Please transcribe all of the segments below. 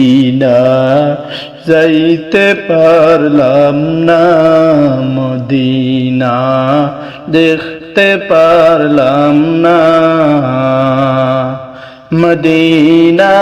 Medina, যাইতে পারলাম না মদিনা, দেখতে পারলাম না মদিনা,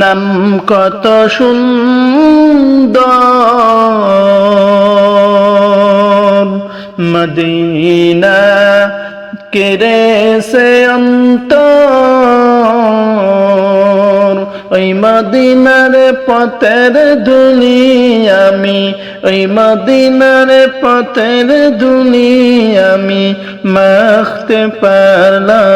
নাম কত সুন্দর। মদিনা, কেড়েছে অন্তর? ওই মদিনার পথের ধুলি আমি ওই মদিনার পথের ধুলি আমি মাখতে পারলাম।